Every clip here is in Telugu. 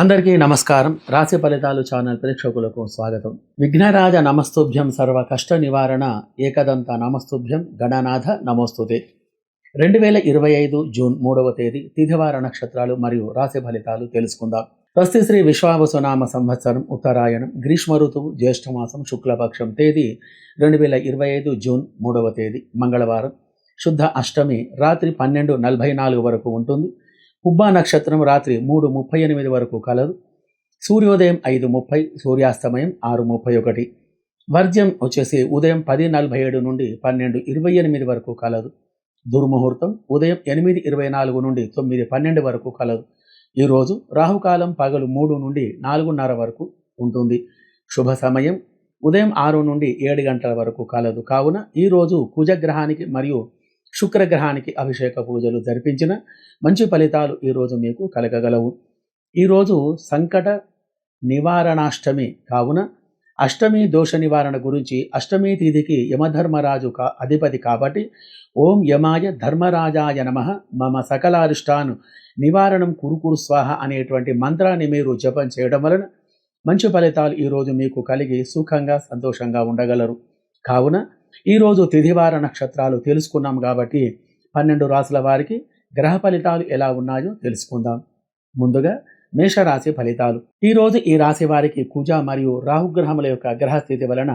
అందరికీ నమస్కారం. రాశి ఫలితాలు ఛానల్ ప్రేక్షకులకు స్వాగతం. విఘ్నరాజ నమస్తుభ్యం సర్వ కష్ట నివారణ ఏకదంత నమస్తుభ్యం గణనాథ నమోస్తుతే. రెండు వేల ఇరవై ఐదు జూన్ మూడవ తేదీ తిథివార నక్షత్రాలు మరియు రాశి ఫలితాలు తెలుసుకుందాం. స్వస్తి శ్రీ విశ్వావసునామ సంవత్సరం ఉత్తరాయణం గ్రీష్మ ఋతువు జ్యేష్ఠమాసం శుక్లపక్షం తేదీ రెండు వేల ఇరవై ఐదు జూన్ మూడవ తేదీ మంగళవారం. శుద్ధ అష్టమి రాత్రి పన్నెండు నలభై నాలుగు వరకు ఉంటుంది. పుబ్బా నక్షత్రం రాత్రి మూడు ముప్పై ఎనిమిది వరకు కలదు. సూర్యోదయం ఐదు ముప్పై సూర్యాస్తమయం ఆరు ముప్పై ఒకటి. వర్జ్యం వచ్చేసి ఉదయం పది నలభై ఏడు నుండి పన్నెండు ఇరవై ఎనిమిది వరకు కలదు. దుర్ముహూర్తం ఉదయం ఎనిమిది ఇరవై నాలుగు నుండి తొమ్మిది పన్నెండు వరకు కలదు. ఈరోజు రాహుకాలం పగలు మూడు నుండి నాలుగున్నర వరకు ఉంటుంది. శుభ సమయం ఉదయం ఆరు నుండి ఏడు గంటల వరకు కలదు. కావున ఈరోజు కుజగ్రహానికి మరియు శుక్రగ్రహానికి అభిషేక పూజలు జరిపించిన మంచి ఫలితాలు ఈరోజు మీకు కలగగలవు. ఈరోజు సంకట నివారణాష్టమి కావున అష్టమి దోష నివారణ గురించి అష్టమి తిథికి యమధర్మరాజు కా అధిపతి కాబట్టి ఓం యమాయ ధర్మరాజాయ నమ. మమ సకలారిష్టాను నివారణం కురుకురు స్వాహ అనేటువంటి మంత్రాన్ని మీరు జపం చేయడం వలన మంచి ఫలితాలు ఈరోజు మీకు కలిగి సుఖంగా సంతోషంగా ఉండగలరు. కావున ఈరోజు తిథివార నక్షత్రాలు తెలుసుకున్నాం కాబట్టి పన్నెండు రాసుల వారికి గ్రహ ఫలితాలు ఎలా ఉన్నాయో తెలుసుకుందాం. ముందుగా మేషరాశి ఫలితాలు. ఈరోజు ఈ రాశి వారికి కుజ మరియు రాహుగ్రహముల యొక్క గ్రహస్థితి వలన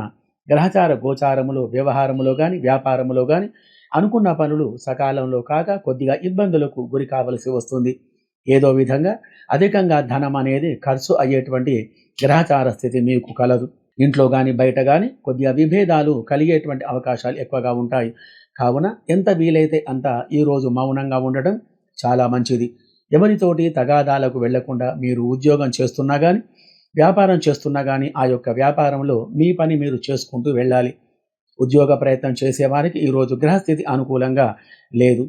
గ్రహచార గోచారములు వ్యవహారములో కానీ వ్యాపారములో కానీ అనుకున్న పనులు సకాలంలో కాక కొద్దిగా ఇబ్బందులకు గురి కావలసి వస్తుంది. ఏదో విధంగా అధికంగా ధనం అనేది ఖర్చు అయ్యేటువంటి గ్రహచార స్థితి మీకు కలదు. ఇంట్లో కానీ బయట కానీ కొద్దిగా విభేదాలు కలిగేటువంటి అవకాశాలు ఎక్కువగా ఉంటాయి. కావున ఎంత వీలైతే అంత ఈరోజు మౌనంగా ఉండటం చాలా మంచిది. ఎవరితోటి తగాదాలకు వెళ్ళకుండా మీరు ఉద్యోగం చేస్తున్నా కానీ వ్యాపారం చేస్తున్నా కానీ ఆ యొక్క వ్యాపారంలో మీ పని మీరు చేసుకుంటూ వెళ్ళాలి. ఉద్యోగ ప్రయత్నం చేసేవారికి ఈరోజు గ్రహస్థితి అనుకూలంగా లేదు.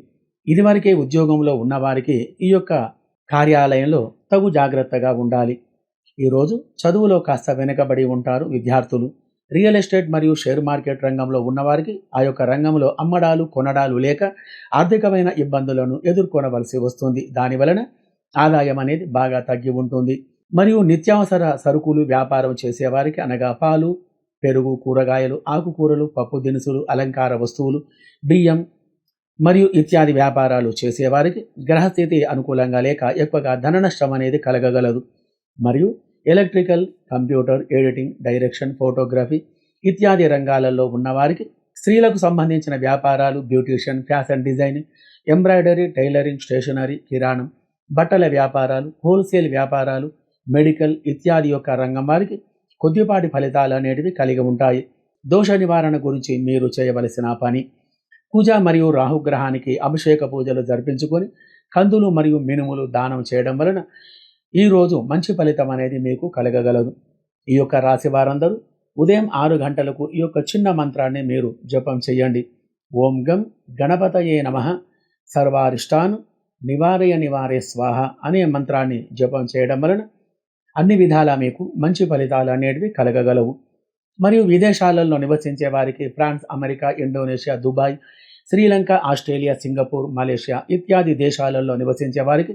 ఇదివరకే ఉద్యోగంలో ఉన్నవారికి ఈ యొక్క కార్యాలయంలో తగు జాగ్రత్తగా ఉండాలి. ఈరోజు చదువులో కాస్త వెనుకబడి ఉంటారు విద్యార్థులు. రియల్ ఎస్టేట్ మరియు షేర్ మార్కెట్ రంగంలో ఉన్నవారికి ఆ యొక్క రంగంలో అమ్మడాలు కొనడాలు లేక ఆర్థికమైన ఇబ్బందులను ఎదుర్కొనవలసి వస్తుంది. దాని వలన ఆదాయం అనేది బాగా తగ్గి ఉంటుంది. మరియు నిత్యావసర సరుకులు వ్యాపారం చేసేవారికి అనగా పాలు పెరుగు కూరగాయలు ఆకుకూరలు పప్పు దినుసులు అలంకార వస్తువులు బియ్యం మరియు ఇత్యాది వ్యాపారాలు చేసేవారికి గ్రహస్థితి అనుకూలంగా లేక ఎక్కువగా ధన నష్టం అనేది కలగగలదు. మరియు electrical computer editing direction photography ఇత్యాది రంగాలలో ఉన్నవారికి స్త్రీలకు సంబంధించిన వ్యాపారాలు beautician fashion designing embroidery tailoring stationery కిరాణం బట్టల వ్యాపారాలు హోల్సేల్ వ్యాపారాలు మెడికల్ ఇత్యాది యొక్క రంగం వారికి కొద్దిపాటి ఫలితాలు అనేటివి కలిగి ఉంటాయి. దోష నివారణ గురించి మీరు చేయవలసిన పని పూజ మరియు రాహుగ్రహానికి అభిషేక పూజలు జరిపించుకొని కందులు మరియు మినుములు దానం చేయడం వలన ఈరోజు మంచి ఫలితం అనేది మీకు కలగగలదు. ఈ యొక్క రాశి వారందరూ ఉదయం ఆరు గంటలకు ఈ యొక్క చిన్న మంత్రాన్ని మీరు జపం చేయండి. ఓం గం గణపతయే నమ. సర్వారిష్టాను నివారయ నివారే స్వాహ అనే మంత్రాన్ని జపం చేయడం వలన అన్ని విధాలా మీకు మంచి ఫలితాలు అనేటివి కలగగలవు. మరియు విదేశాలలో నివసించే వారికి France America Indonesia Dubai Sri Lanka Australia Singapore Malaysia ఇత్యాది దేశాలలో నివసించే వారికి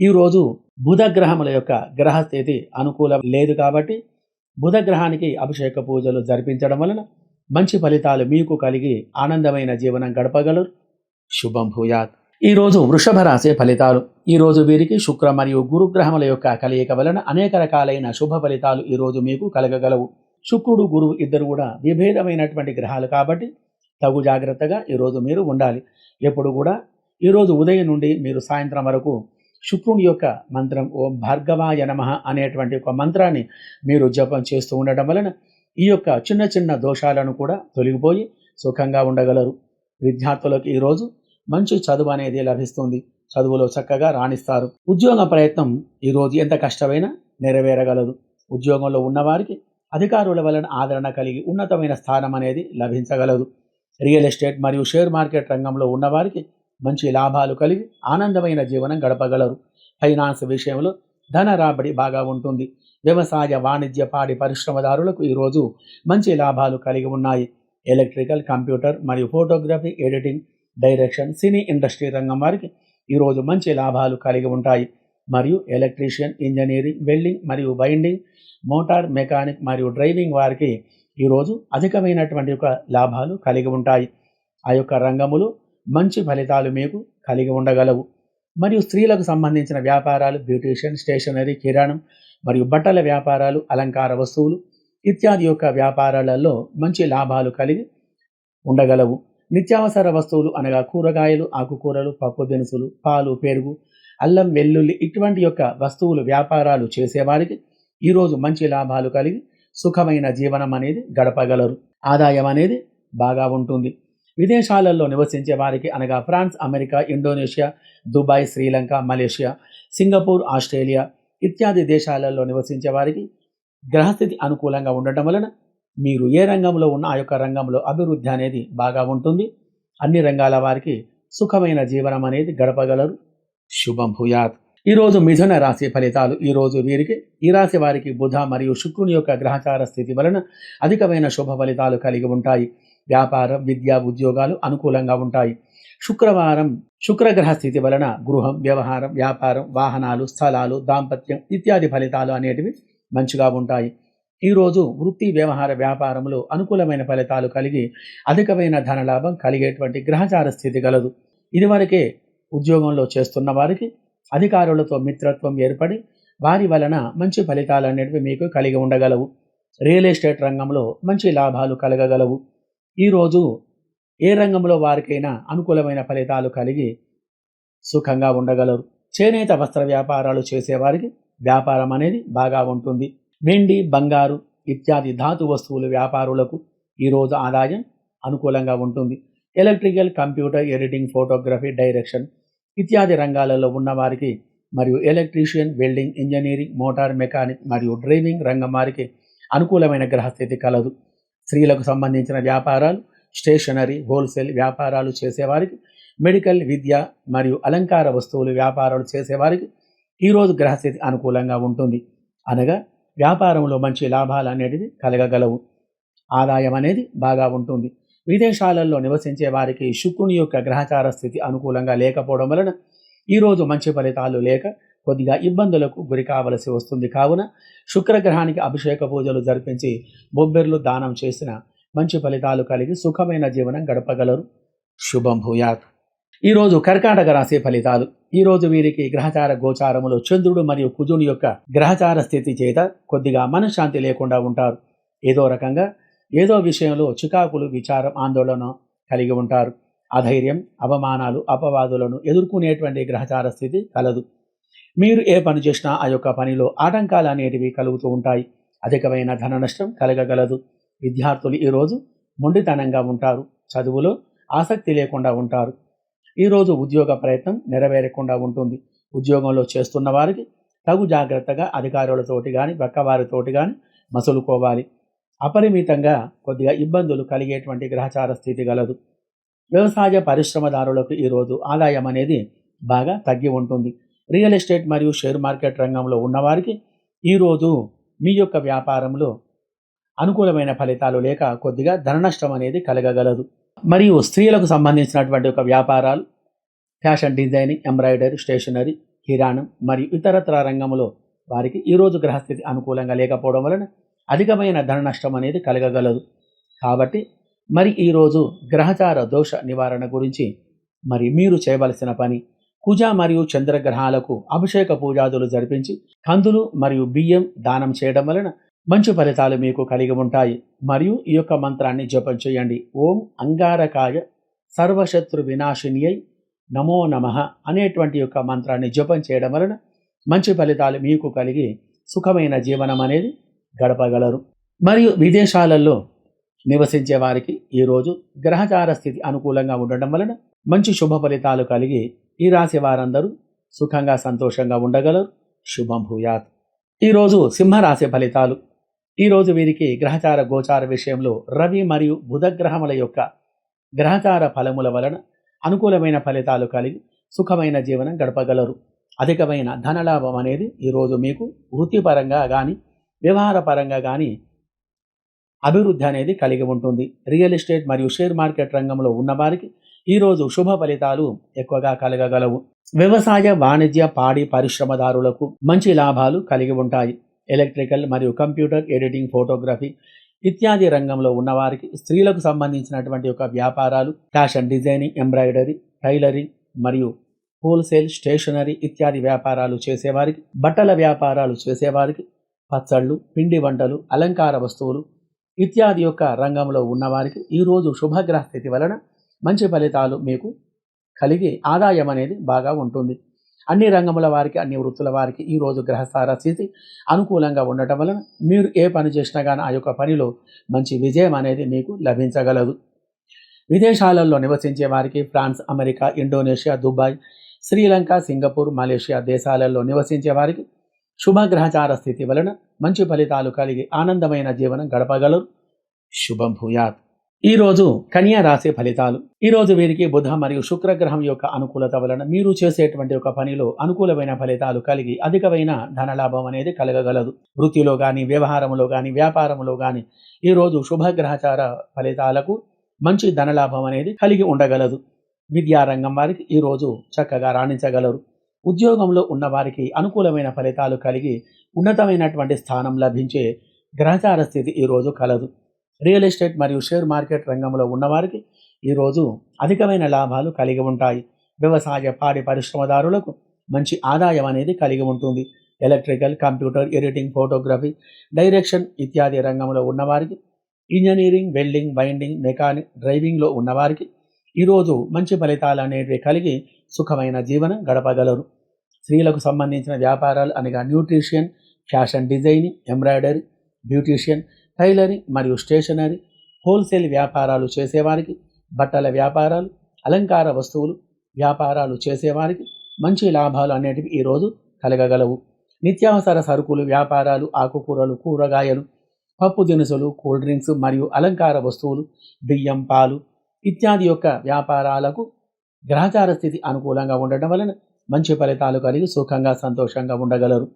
ఈరోజు బుధగ్రహముల యొక్క గ్రహస్థితి అనుకూలం లేదు కాబట్టి బుధ గ్రహానికి అభిషేక పూజలు జరిపించడం వలన మంచి ఫలితాలు మీకు కలిగి ఆనందమైన జీవనం గడపగలరు. శుభం భూయాత్. ఈరోజు వృషభ రాశి ఫలితాలు. ఈరోజు వీరికి శుక్ర మరియు గురుగ్రహముల యొక్క కలయిక వలన అనేక రకాలైన శుభ ఫలితాలు ఈరోజు మీకు కలగగలవు. శుక్రుడు గురువు ఇద్దరు కూడా విభేదమైనటువంటి గ్రహాలు కాబట్టి తగు జాగ్రత్తగా ఈరోజు మీరు ఉండాలి. ఎప్పుడు కూడా ఈరోజు ఉదయం నుండి మీరు సాయంత్రం వరకు శుక్రుని యొక్క మంత్రం ఓం భార్గవాయ నమ అనేటువంటి ఒక మంత్రాన్ని మీరు జపం చేస్తూ ఉండటం వలన ఈ యొక్క చిన్న చిన్న దోషాలను కూడా తొలగిపోయి సుఖంగా ఉండగలరు. విద్యార్థులకు ఈరోజు మంచి చదువు అనేది లభిస్తుంది. చదువులో చక్కగా రాణిస్తారు. ఉద్యోగ ప్రయత్నం ఈరోజు ఎంత కష్టమైనా నెరవేరగలదు. ఉద్యోగంలో ఉన్నవారికి అధికారుల వలన ఆదరణ కలిగి ఉన్నతమైన స్థానం అనేది లభించగలదు. రియల్ ఎస్టేట్ మరియు షేర్ మార్కెట్ రంగంలో ఉన్నవారికి మంచి లాభాలు కలిగి ఆనందమైన జీవనం గడపగలరు. ఫైనాన్స్ విషయంలో ధన రాబడి బాగా ఉంటుంది. వ్యవసాయ వాణిజ్య పాడి పరిశ్రమదారులకు ఈరోజు మంచి లాభాలు కలిగి ఉన్నాయి. ఎలక్ట్రికల్ కంప్యూటర్ మరియు photography editing direction cine industry రంగం వారికి ఈరోజు మంచి లాభాలు కలిగి ఉంటాయి. మరియు ఎలక్ట్రీషియన్ ఇంజనీరింగ్ వెల్డింగ్ మరియు వైండింగ్ మోటార్ మెకానిక్ మరియు డ్రైవింగ్ వారికి ఈరోజు అధికమైనటువంటి యొక్క లాభాలు కలిగి ఉంటాయి. ఆ యొక్క రంగములు మంచి ఫలితాలు మీకు కలిగి ఉండగలవు. మరియు స్త్రీలకు సంబంధించిన వ్యాపారాలు బ్యూటీషియన్ స్టేషనరీ కిరాణం మరియు బట్టల వ్యాపారాలు అలంకార వస్తువులు ఇత్యాది యొక్క వ్యాపారాలలో మంచి లాభాలు కలిగి ఉండగలవు. నిత్యావసర వస్తువులు అనగా కూరగాయలు ఆకుకూరలు పప్పు దినుసులు పాలు పెరుగు అల్లం వెల్లుల్లి ఇటువంటి యొక్క వస్తువులు వ్యాపారాలు చేసేవారికి ఈరోజు మంచి లాభాలు కలిగి సుఖమైన జీవనం అనేది గడపగలరు. ఆదాయం అనేది బాగా ఉంటుంది. విదేశాలలో నివసించే వారికి అనగా France America Indonesia Dubai Sri Lanka Malaysia Singapore Australia ఇత్యాది దేశాలలో నివసించే వారికి గ్రహస్థితి అనుకూలంగా ఉండటం వలన మీరు ఏ రంగంలో ఉన్న ఆ యొక్క రంగంలో అభివృద్ధి అనేది బాగా ఉంటుంది. అన్ని రంగాల వారికి సుఖమైన జీవనం అనేది గడపగలరు. శుభం భూయాత్. ఈరోజు మిథున రాశి ఫలితాలు ఈరోజు వీరికి ఈ రాశి వారికి బుధ మరియు శుక్రుని యొక్క గ్రహచార స్థితి వలన అధికమైన శుభ ఫలితాలు కలిగి ఉంటాయి. వ్యాపారం విద్య ఉద్యోగాలు అనుకూలంగా ఉంటాయి. శుక్రవారం శుక్రగ్రహ స్థితి వలన గృహం వ్యవహారం వ్యాపారం వాహనాలు స్థలాలు దాంపత్యం ఇత్యాది ఫలితాలు అనేటివి మంచిగా ఉంటాయి. ఈరోజు వృత్తి వ్యవహార వ్యాపారంలో అనుకూలమైన ఫలితాలు కలిగి అధికమైన ధనలాభం కలిగేటువంటి గ్రహచార స్థితి గలదు. ఇదివరకే ఉద్యోగంలో చేస్తున్న వారికి అధికారులతో మిత్రత్వం ఏర్పడి వారి వలన మంచి ఫలితాలు అనేటివి మీకు కలిగి ఉండగలవు. రియల్ ఎస్టేట్ రంగంలో మంచి లాభాలు కలగగలవు. ఈరోజు ఏ రంగంలో వారికైనా అనుకూలమైన ఫలితాలు కలిగి సుఖంగా ఉండగలరు. చేనేత వస్త్ర వ్యాపారాలు చేసేవారికి వ్యాపారం అనేది బాగా ఉంటుంది. వెండి బంగారు ఇత్యాది ధాతు వస్తువులు వ్యాపారులకు ఈరోజు ఆదాయం అనుకూలంగా ఉంటుంది. Electrical computer editing photography direction ఇత్యాది రంగాలలో ఉన్నవారికి మరియు electrician welding engineering motor mechanic మరియు డ్రైవింగ్ రంగం వారికి అనుకూలమైన గ్రహస్థితి కలదు. స్త్రీలకు సంబంధించిన వ్యాపారాలు స్టేషనరీ హోల్సేల్ వ్యాపారాలు చేసేవారికి మెడికల్ విద్య మరియు అలంకార వస్తువులు వ్యాపారాలు చేసేవారికి ఈరోజు గ్రహస్థితి అనుకూలంగా ఉంటుంది. అనగా వ్యాపారంలో మంచి లాభాలు అనేటివి కలగగలవు. ఆదాయం అనేది బాగా ఉంటుంది. విదేశాలలో నివసించే వారికి శుక్రుని యొక్క గ్రహచార స్థితి అనుకూలంగా లేకపోవడం వలన ఈరోజు మంచి ఫలితాలు లేక కొద్దిగా ఇబ్బందులకు గురి కావలసి వస్తుంది. కావున శుక్రగ్రహానికి అభిషేక పూజలు జరిపించి బొబ్బెర్లు దానం చేసిన మంచి ఫలితాలు కలిగి సుఖమైన జీవనం గడపగలరు. శుభం భూయాత్. ఈరోజు కర్కాటక రాశి ఫలితాలు. ఈరోజు వీరికి గ్రహచార గోచారములో చంద్రుడు మరియు కుజుని యొక్క గ్రహచార స్థితి చేత కొద్దిగా మనశ్శాంతి లేకుండా ఉంటారు. ఏదో రకంగా ఏదో విషయంలో చికాకులు విచారం ఆందోళన కలిగి ఉంటారు. అధైర్యం అవమానాలు అపవాదులను ఎదుర్కొనేటువంటి గ్రహచార స్థితి కలదు. మీరు ఏ పని చేసినా ఆ యొక్క పనిలో ఆటంకాలు అనేటివి కలుగుతూ ఉంటాయి. అధికమైన ధన నష్టం కలగగలదు. విద్యార్థులు ఈరోజు మొండితనంగా ఉంటారు. చదువులో ఆసక్తి లేకుండా ఉంటారు. ఈరోజు ఉద్యోగ ప్రయత్నం నెరవేరకుండా ఉంటుంది. ఉద్యోగంలో చేస్తున్న వారికి తగు జాగ్రత్తగా అధికారులతోటి కానీ పక్కవారితోటి కానీ మసులుకోవాలి. అపరిమితంగా కొద్దిగా ఇబ్బందులు కలిగేటువంటి గ్రహచార స్థితి గలదు. వ్యవసాయ పరిశ్రమదారులకు ఈరోజు ఆదాయం అనేది బాగా తగ్గి ఉంటుంది. రియల్ ఎస్టేట్ మరియు షేర్ మార్కెట్ రంగంలో ఉన్నవారికి ఈరోజు మీ యొక్క వ్యాపారంలో అనుకూలమైన ఫలితాలు లేక కొద్దిగా ధన నష్టం అనేది కలగగలదు. మరియు స్త్రీలకు సంబంధించినటువంటి ఒక వ్యాపారాలు ఫ్యాషన్ డిజైనింగ్ ఎంబ్రాయిడరీ స్టేషనరీ కిరాణం మరియు ఇతరత్ర రంగంలో వారికి ఈరోజు గ్రహస్థితి అనుకూలంగా లేకపోవడం వలన అధికమైన ధన నష్టం అనేది కలగగలదు. కాబట్టి మరి ఈరోజు గ్రహచార దోష నివారణ గురించి మరి మీరు చేయవలసిన పని కుజ మరియు చంద్రగ్రహాలకు అభిషేక పూజాదులు జరిపించి కందులు మరియు బియ్యం దానం చేయడం వలన మంచి ఫలితాలు మీకు కలిగి ఉంటాయి. మరియు ఈ యొక్క మంత్రాన్ని జపం చేయండి. ఓం అంగారకాయ సర్వశత్రు వినాశిని నమో నమ అనేటువంటి యొక్క మంత్రాన్ని జపం చేయడం వలన మంచి ఫలితాలు మీకు కలిగి సుఖమైన జీవనం అనేది గడపగలరు. మరియు విదేశాలలో నివసించే వారికి ఈరోజు గ్రహచార స్థితి అనుకూలంగా ఉండడం వలన మంచి శుభ ఫలితాలు కలిగి ఈ రాశి వారందరూ సుఖంగా సంతోషంగా ఉండగలరు. శుభం భూయాత్. ఈరోజు సింహరాశి ఫలితాలు. ఈరోజు వీరికి గ్రహచార గోచార విషయంలో రవి మరియు బుధగ్రహముల యొక్క గ్రహచార ఫలముల వలన అనుకూలమైన ఫలితాలు కలిగి సుఖమైన జీవనం గడపగలరు. అధికమైన ధనలాభం అనేది ఈరోజు మీకు వృత్తిపరంగా కానీ వ్యవహారపరంగా కానీ అభివృద్ధి అనేది కలిగి ఉంటుంది. రియల్ ఎస్టేట్ మరియు షేర్ మార్కెట్ రంగంలో ఉన్నవారికి ఈరోజు శుభ ఫలితాలు ఎక్కువగా కలగగలవు. వ్యవసాయ వాణిజ్య పాడి పరిశ్రమదారులకు మంచి లాభాలు కలిగి ఉంటాయి. ఎలక్ట్రికల్ మరియు కంప్యూటర్ ఎడిటింగ్ ఫోటోగ్రఫీ ఇత్యాది రంగంలో ఉన్నవారికి స్త్రీలకు సంబంధించినటువంటి ఒక వ్యాపారాలు ఫ్యాషన్ డిజైనింగ్ ఎంబ్రాయిడరీ టైలరింగ్ మరియు హోల్సేల్ స్టేషనరీ ఇత్యాది వ్యాపారాలు చేసేవారికి బట్టల వ్యాపారాలు చేసేవారికి పచ్చళ్ళు పిండి వంటలు అలంకార వస్తువులు ఇత్యాది యొక్క రంగంలో ఉన్నవారికి ఈరోజు శుభగ్రహ స్థితి వలన మంచి ఫలితాలు మీకు కలిగి ఆదాయం అనేది బాగా ఉంటుంది. అన్ని రంగముల వారికి అన్ని వృత్తుల వారికి ఈరోజు గ్రహస్థార స్థితి అనుకూలంగా ఉండటం వలన మీరు ఏ పని చేసినా కానీ ఆ యొక్క పనిలో మంచి విజయం అనేది మీకు లభించగలదు. విదేశాలలో నివసించే వారికి France America Indonesia Dubai Sri Lanka Singapore Malaysia దేశాలలో నివసించే వారికి శుభగ్రహచార స్థితి వలన మంచి ఫలితాలు కలిగి ఆనందమైన జీవనం గడపగలరు. శుభం భూయాత్. ఈరోజు కన్యా రాశి ఫలితాలు. ఈరోజు వీరికి బుధ మరియు శుక్రగ్రహం యొక్క అనుకూలత వలన మీరు చేసేటువంటి ఒక పనిలో అనుకూలమైన ఫలితాలు కలిగి అధికమైన ధనలాభం అనేది కలగగలదు. వృత్తిలో కానీ వ్యవహారంలో కానీ వ్యాపారంలో కానీ ఈరోజు శుభగ్రహచార ఫలితాలకు మంచి ధనలాభం అనేది కలిగి ఉండగలదు. విద్యారంగం వారికి ఈరోజు చక్కగా రాణించగలరు. ఉద్యోగంలో ఉన్నవారికి అనుకూలమైన ఫలితాలు కలిగి ఉన్నతమైనటువంటి స్థానం లభించే గ్రహచార స్థితి ఈరోజు కలదు. రియల్ ఎస్టేట్ మరియు షేర్ మార్కెట్ రంగంలో ఉన్నవారికి ఈరోజు అధికమైన లాభాలు కలిగి ఉంటాయి. వ్యవసాయ పాడి పరిశ్రమదారులకు మంచి ఆదాయం అనేది కలిగి ఉంటుంది. Electrical computer editing photography direction ఇత్యాది రంగంలో ఉన్నవారికి ఇంజనీరింగ్ వెల్డింగ్ బైండింగ్ మెకానిక్ డ్రైవింగ్లో ఉన్నవారికి ఈరోజు మంచి ఫలితాలు అనేవి కలిగి సుఖమైన జీవనం గడపగలరు. స్త్రీలకు సంబంధించిన వ్యాపారాలు అనగా nutrition fashion designing embroidery beautician tailoring మరియు స్టేషనరీ హోల్సేల్ వ్యాపారాలు చేసేవారికి బట్టల వ్యాపారాలు అలంకార వస్తువులు వ్యాపారాలు చేసేవారికి మంచి లాభాలు అనేటివి ఈరోజు కలగగలవు. నిత్యావసర సరుకులు వ్యాపారాలు ఆకుకూరలు కూరగాయలు పప్పు దినుసులు కూల్ డ్రింక్స్ మరియు అలంకార వస్తువులు బియ్యం పాలు ఇత్యాది యొక్క వ్యాపారాలకు గ్రహచార స్థితి అనుకూలంగా ఉండటం వలన మంచి ఫలితాలు కలిగి సుఖంగా సంతోషంగా ఉండగలరు.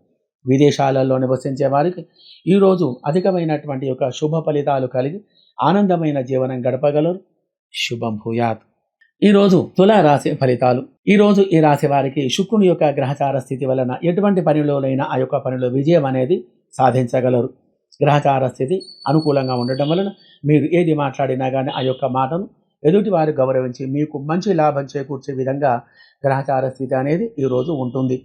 విదేశాలలో నివసించే వారికి ఈరోజు అధికమైనటువంటి యొక్క శుభ ఫలితాలు కలిగి ఆనందమైన జీవనం గడపగలరు. శుభం భూయాత్. ఈరోజు తుల రాశి ఫలితాలు. ఈరోజు ఈ రాశి వారికి శుక్రుని యొక్క గ్రహచార స్థితి వలన ఎటువంటి పనిలోనైనా ఆ యొక్క పనిలో విజయం అనేది సాధించగలరు. గ్రహచార స్థితి అనుకూలంగా ఉండటం వలన మీరు ఏది మాట్లాడినా కానీ ఆ యొక్క మాటను ఎదుటి వారు గౌరవించి మీకు మంచి లాభం చేకూర్చే విధంగా గ్రహచార స్థితి అనేది ఈరోజు ఉంటుంది.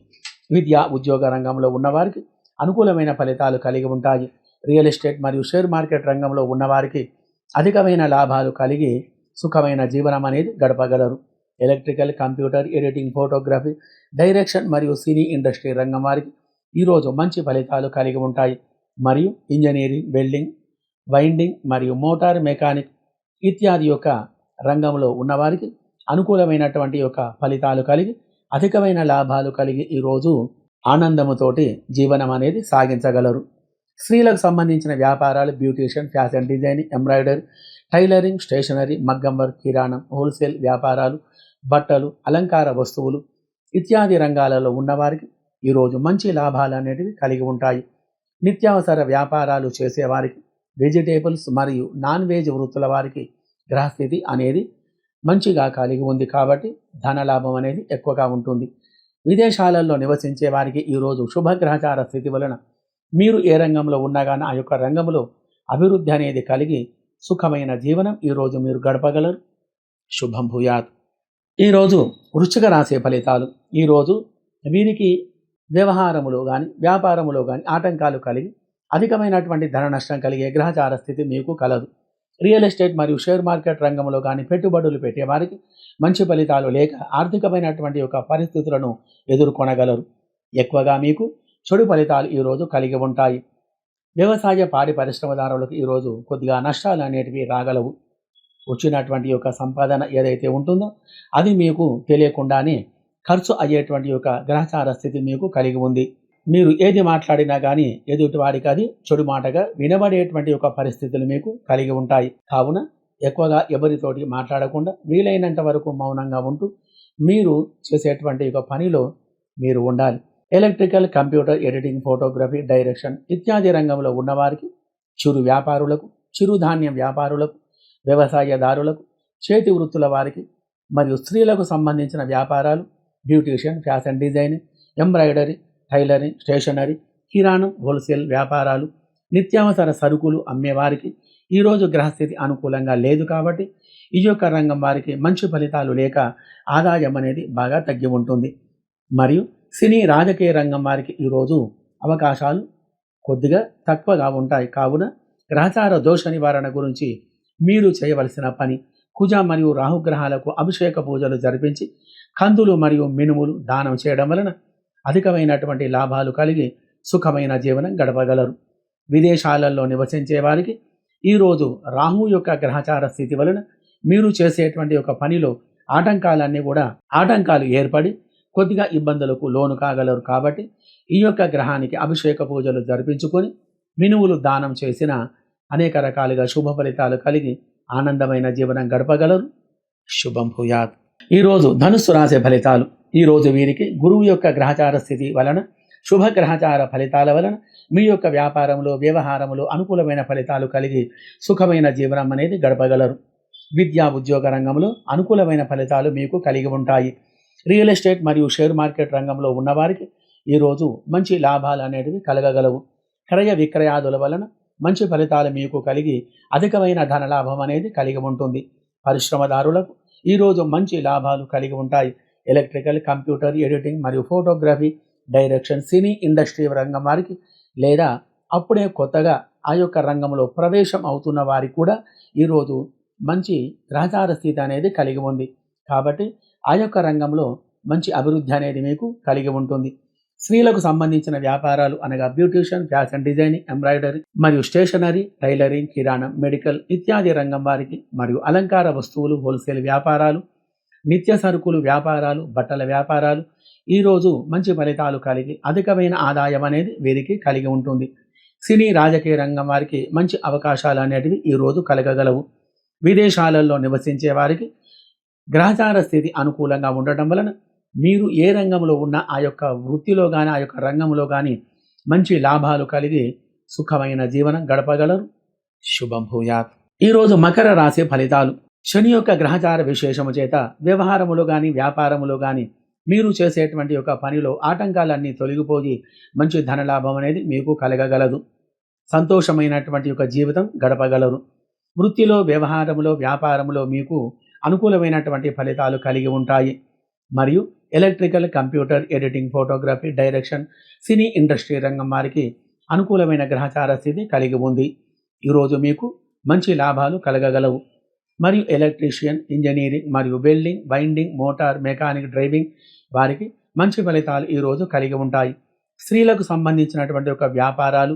విద్య ఉద్యోగ రంగంలో ఉన్నవారికి అనుకూలమైన ఫలితాలు కలిగి ఉంటాయి. రియల్ ఎస్టేట్ మరియు షేర్ మార్కెట్ రంగంలో ఉన్నవారికి అధికమైన లాభాలు కలిగి సుఖమైన జీవనం అనేది గడపగలరు. Electrical computer editing photography direction మరియు సినీ ఇండస్ట్రీ రంగం వారికి ఈరోజు మంచి ఫలితాలు కలిగి ఉంటాయి. మరియు ఇంజనీరింగ్ వెల్డింగ్ వైండింగ్ మరియు మోటార్ మెకానిక్ ఇత్యాది యొక్క రంగంలో ఉన్నవారికి అనుకూలమైనటువంటి యొక్క ఫలితాలు కలిగి అధికమైన లాభాలు కలిగి ఈరోజు ఆనందముతోటి జీవనం అనేది సాగించగలరు. స్త్రీలకు సంబంధించిన వ్యాపారాలు beautician fashion designing embroidery tailoring stationery మగ్గం వర్క్ కిరాణం హోల్సేల్ వ్యాపారాలు బట్టలు అలంకార వస్తువులు ఇత్యాది రంగాలలో ఉన్నవారికి ఈరోజు మంచి లాభాలు అనేటివి కలిగి ఉంటాయి. నిత్యావసర వ్యాపారాలు చేసేవారికి వెజిటేబుల్స్ మరియు నాన్ వెజ్ వృత్తుల వారికి గ్రహస్థితి అనేది మంచిగా కలిగి ఉంది కాబట్టి ధనలాభం అనేది ఎక్కువగా ఉంటుంది. విదేశాలలో నివసించే వారికి ఈరోజు శుభగ్రహచార స్థితి వలన మీరు ఏ రంగంలో ఉన్నా కానీ ఆ యొక్క రంగంలో అభివృద్ధి అనేది కలిగి సుఖమైన జీవనం ఈరోజు మీరు గడపగలరు. శుభం భూయాత్. ఈరోజు వృశ్చిక రాసే ఫలితాలు. ఈరోజు వీరికి వ్యవహారములో కానీ వ్యాపారములో కానీ ఆటంకాలు కలిగి అధికమైనటువంటి ధన నష్టం కలిగే గ్రహచార స్థితి మీకు కలదు. రియల్ ఎస్టేట్ మరియు షేర్ మార్కెట్ రంగంలో కానీ పెట్టుబడులు పెట్టేవారికి మంచి ఫలితాలు లేక ఆర్థికమైనటువంటి యొక్క పరిస్థితులను ఎదుర్కొనగలరు. ఎక్కువగా మీకు చెడు ఫలితాలు ఈరోజు కలిగి ఉంటాయి. వ్యవసాయ పాడి పరిశ్రమదారులకు ఈరోజు కొద్దిగా నష్టాలు అనేటివి రాగలవు. వచ్చినటువంటి యొక్క సంపాదన ఏదైతే ఉంటుందో అది మీకు తెలియకుండానే ఖర్చు అయ్యేటువంటి యొక్క గ్రహచార స్థితి మీకు కలిగి ఉంది. మీరు ఏది మాట్లాడినా కానీ ఎదుటి వారికి అది చెడు మాటగా వినబడేటువంటి ఒక పరిస్థితులు మీకు కలిగి ఉంటాయి. కావున ఎక్కువగా ఎవరితోటి మాట్లాడకుండా వీలైనంత వరకు మౌనంగా ఉంటూ మీరు చేసేటువంటి ఒక పనిలో మీరు ఉండాలి. Electrical computer editing photography direction ఇత్యాది రంగంలో ఉన్నవారికి చిరు వ్యాపారులకు చిరుధాన్యం వ్యాపారులకు వ్యవసాయదారులకు చేతి వృత్తుల వారికి మరియు స్త్రీలకు సంబంధించిన వ్యాపారాలు beautician fashion design embroidery tailoring stationery కిరాణం హోల్సేల్ వ్యాపారాలు నిత్యావసర సరుకులు అమ్మేవారికి ఈరోజు గ్రహస్థితి అనుకూలంగా లేదు కాబట్టి ఈ యొక్క రంగం వారికి మంచి ఫలితాలు లేక ఆదాయం అనేది బాగా తగ్గి ఉంటుంది. మరియు సినీ రాజకీయ రంగం వారికి ఈరోజు అవకాశాలు కొద్దిగా తక్కువగా ఉంటాయి. కావున గ్రహచార దోష నివారణ గురించి మీరు చేయవలసిన పని కుజ మరియు రాహుగ్రహాలకు అభిషేక పూజలు జరిపించి కందులు మరియు మినుములు దానం చేయడం వలన అధికమైనటువంటి లాభాలు కలిగి సుఖమైన జీవనం గడపగలరు. విదేశాలలో నివసించే వారికి ఈరోజు రాహు యొక్క గ్రహచార స్థితి వలన మీరు చేసేటువంటి ఒక పనిలో ఆటంకాలన్నీ కూడా ఆటంకాలు ఏర్పడి కొద్దిగా ఇబ్బందులకు లోను కాగలరు కాబట్టి ఈ యొక్క గ్రహానికి అభిషేక పూజలు జరిపించుకొని మినువులు దానం చేసిన అనేక రకాలుగా శుభ ఫలితాలు కలిగి ఆనందమైన జీవనం గడపగలరు. శుభం భూయాత్. ఈరోజు ధనుస్సు రాసే ఫలితాలు. ఈరోజు వీరికి గురువు యొక్క గ్రహచార స్థితి వలన శుభ గ్రహచార ఫలితాల వలన మీ యొక్క వ్యాపారంలో వ్యవహారంలో అనుకూలమైన ఫలితాలు కలిగి సుఖమైన జీవనం అనేది గడపగలరు. విద్యా ఉద్యోగ రంగంలో అనుకూలమైన ఫలితాలు మీకు కలిగి ఉంటాయి. రియల్ ఎస్టేట్ మరియు షేర్ మార్కెట్ రంగంలో ఉన్నవారికి ఈరోజు మంచి లాభాలు అనేటివి కలగగలవు. క్రయ విక్రయాదుల వలన మంచి ఫలితాలు మీకు కలిగి అధికమైన ధనలాభం అనేది కలిగి ఉంటుంది. పరిశ్రమదారులకు ఈరోజు మంచి లాభాలు కలిగి ఉంటాయి. ఎలక్ట్రికల్ కంప్యూటర్ ఎడిటింగ్ మరియు ఫోటోగ్రఫీ డైరెక్షన్ సినీ ఇండస్ట్రీ రంగం వారికి లేదా అప్పుడే కొత్తగా ఆ యొక్క రంగంలో ప్రవేశం అవుతున్న వారికి కూడా ఈరోజు మంచి గ్రహచార స్థితి అనేది కలిగి ఉంది. కాబట్టి ఆ యొక్క రంగంలో మంచి అభివృద్ధి అనేది మీకు కలిగి ఉంటుంది. స్త్రీలకు సంబంధించిన వ్యాపారాలు అనగా బ్యూటీషియన్ ఫ్యాషన్ డిజైనింగ్ ఎంబ్రాయిడరీ మరియు స్టేషనరీ టైలరింగ్ కిరాణం మెడికల్ ఇత్యాది రంగం వారికి మరియు అలంకార వస్తువులు హోల్సేల్ వ్యాపారాలు నిత్య సరుకులు వ్యాపారాలు బట్టల వ్యాపారాలు ఈరోజు మంచి ఫలితాలు కలిగి అధికమైన ఆదాయం అనేది వీరికి కలిగి ఉంటుంది. సినీ రాజకీయ రంగం వారికి మంచి అవకాశాలు అనేటివి ఈరోజు కలగగలవు. విదేశాలలో నివసించే వారికి గ్రహచార స్థితి అనుకూలంగా ఉండటం వలన మీరు ఏ రంగంలో ఉన్న ఆ యొక్క వృత్తిలో కానీ ఆ యొక్క రంగంలో కానీ మంచి లాభాలు కలిగి సుఖమైన జీవనం గడపగలరు. శుభం భూయాత్. ఈరోజు మకర రాశి ఫలితాలు. శని యొక్క గ్రహచార విశేషము చేత వ్యవహారములో కానీ వ్యాపారములో కానీ మీరు చేసేటువంటి యొక్క పనిలో ఆటంకాలన్నీ తొలగిపోయి మంచి ధనలాభం అనేది మీకు కలగగలదు. సంతోషమైనటువంటి యొక్క జీవితం గడపగలరు. వృత్తిలో వ్యవహారములో వ్యాపారములో మీకు అనుకూలమైనటువంటి ఫలితాలు కలిగి ఉంటాయి. మరియు electrical computer editing photography direction cine industry రంగం వారికి అనుకూలమైన గ్రహచార స్థితి కలిగి ఉంది. ఈరోజు మీకు మంచి లాభాలు కలగగలవు. మరియు ఎలక్ట్రీషియన్ ఇంజనీరింగ్ మరియు welding binding motor mechanic driving వారికి మంచి ఫలితాలు ఈరోజు కలిగి ఉంటాయి. స్త్రీలకు సంబంధించినటువంటి ఒక వ్యాపారాలు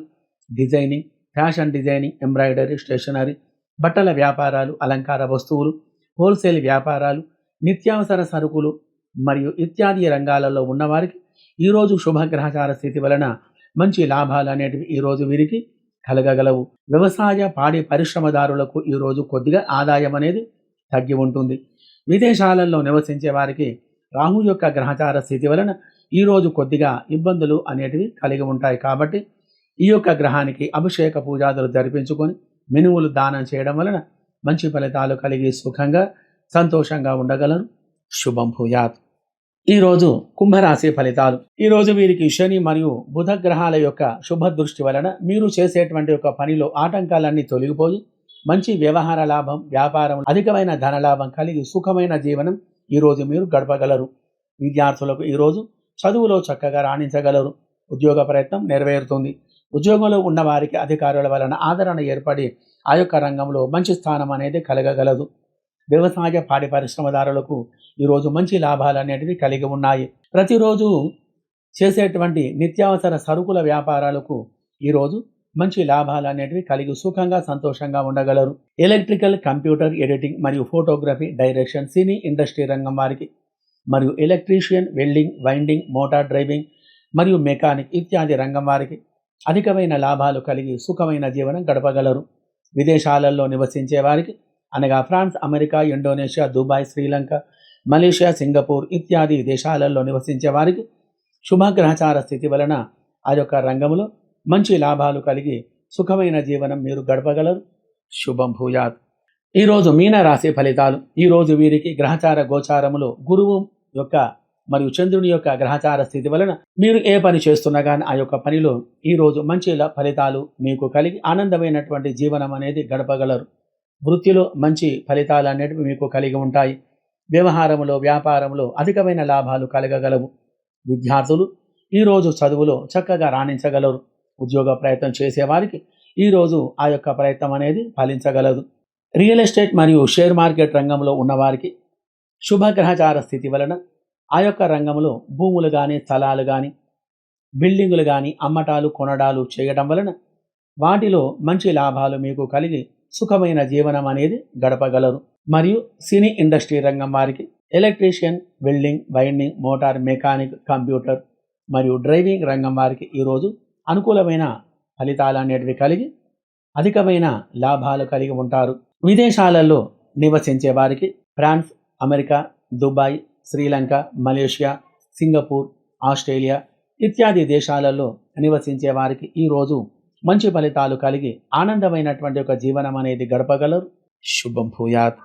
designing fashion designing embroidery stationery బట్టల వ్యాపారాలు అలంకార వస్తువులు హోల్సేల్ వ్యాపారాలు నిత్యావసర సరుకులు మరియు ఇత్యాది రంగాలలో ఉన్నవారికి ఈరోజు శుభగ్రహచార స్థితి వలన మంచి లాభాలు అనేటివి ఈరోజు వీరికి కలగగలవు. వ్యవసాయ పాడి పరిశ్రమదారులకు ఈరోజు కొద్దిగా ఆదాయం అనేది తగ్గి ఉంటుంది. విదేశాలలో నివసించే వారికి రాహు యొక్క గ్రహచార స్థితి వలన ఈరోజు కొద్దిగా ఇబ్బందులు అనేటివి కలిగి ఉంటాయి. కాబట్టి ఈ యొక్క గ్రహానికి అభిషేక పూజాదులు జరిపించుకొని మెనువులు దానం చేయడం వలన మంచి ఫలితాలు కలిగి సుఖంగా సంతోషంగా ఉండగలను. శుభం భూయాత్. ఈరోజు కుంభరాశి ఫలితాలు. ఈరోజు వీరికి శని మరియు బుధ గ్రహాల యొక్క శుభ దృష్టి వలన మీరు చేసేటువంటి ఒక పనిలో ఆటంకాలన్నీ తొలగిపోయి మంచి వ్యవహార లాభం వ్యాపారం అధికమైన ధనలాభం కలిగి సుఖమైన జీవనం ఈరోజు మీరు గడపగలరు. విద్యార్థులకు ఈరోజు చదువులో చక్కగా రాణించగలరు. ఉద్యోగ ప్రయత్నం నెరవేరుతుంది. ఉద్యోగంలో ఉన్నవారికి అధికారుల వలన ఆదరణ ఏర్పడి ఆ యొక్క రంగంలో మంచి స్థానం అనేది కలగగలదు. వ్యవసాయ పాడి పరిశ్రమదారులకు ఈరోజు మంచి లాభాలు అనేటివి కలిగి ఉన్నాయి. ప్రతిరోజు చేసేటువంటి నిత్యావసర సరుకుల వ్యాపారాలకు ఈరోజు మంచి లాభాలు అనేటివి కలిగి సుఖంగా సంతోషంగా ఉండగలరు. ఎలక్ట్రికల్ కంప్యూటర్ ఎడిటింగ్ మరియు ఫోటోగ్రఫీ డైరెక్షన్ సినీ ఇండస్ట్రీ రంగం వారికి మరియు electrician welding winding motor driving మరియు మెకానిక్ ఇత్యాది రంగం వారికి అధికమైన లాభాలు కలిగి సుఖమైన జీవనం గడపగలరు. విదేశాలలో నివసించే వారికి అనగా France America Indonesia Dubai Sri Lanka Malaysia Singapore ఇత్యాది దేశాలలో నివసించే వారికి శుభగ్రహచార స్థితి వలన ఆ యొక్క రంగంలో మంచి లాభాలు కలిగి సుఖమైన జీవనం మీరు గడపగలరు. శుభం భూయాత్. ఈరోజు మీన రాశి ఫలితాలు. ఈరోజు వీరికి గ్రహచార గోచారములో గురువు యొక్క మరియు చంద్రుని యొక్క గ్రహచార స్థితి వలన మీరు ఏ పని చేస్తున్నా కానీ ఆ యొక్క పనిలో ఈరోజు మంచి ల- ఫలితాలు మీకు కలిగి ఆనందమైనటువంటి జీవనం అనేది గడపగలరు. వృత్తిలో మంచి ఫలితాలు అనేటివి మీకు కలిగి ఉంటాయి. వ్యవహారములో వ్యాపారంలో అధికమైన లాభాలు కలగగలవు. విద్యార్థులు ఈరోజు చదువులో చక్కగా రాణించగలరు. ఉద్యోగ ప్రయత్నం చేసేవారికి ఈరోజు ఆ యొక్క ప్రయత్నం అనేది ఫలించగలదు. రియల్ ఎస్టేట్ మరియు షేర్ మార్కెట్ రంగంలో ఉన్నవారికి శుభగ్రహచార స్థితి వలన ఆ యొక్క రంగంలో భూములు కానీ స్థలాలు కానీ బిల్డింగులు కానీ అమ్మటాలు కొనడాలు చేయడం వలన వాటిలో మంచి లాభాలు మీకు కలిగి సుఖమైన జీవనం అనేది గడపగలరు. మరియు సినీ ఇండస్ట్రీ రంగం వారికి electrician welding winding motor mechanic computer మరియు డ్రైవింగ్ రంగం వారికి ఈరోజు అనుకూలమైన ఫలితాలు అనేటివి కలిగి అధికమైన లాభాలు కలిగి ఉంటారు. విదేశాలలో నివసించే వారికి France America Dubai Sri Lanka Malaysia Singapore Australia ఇత్యాది దేశాలలో నివసించే వారికి ఈరోజు మంచి ఫలితాలు కలిగి ఆనందమైనటువంటి ఒక జీవనం అనేది గడపగలరు. శుభం భూయాత్.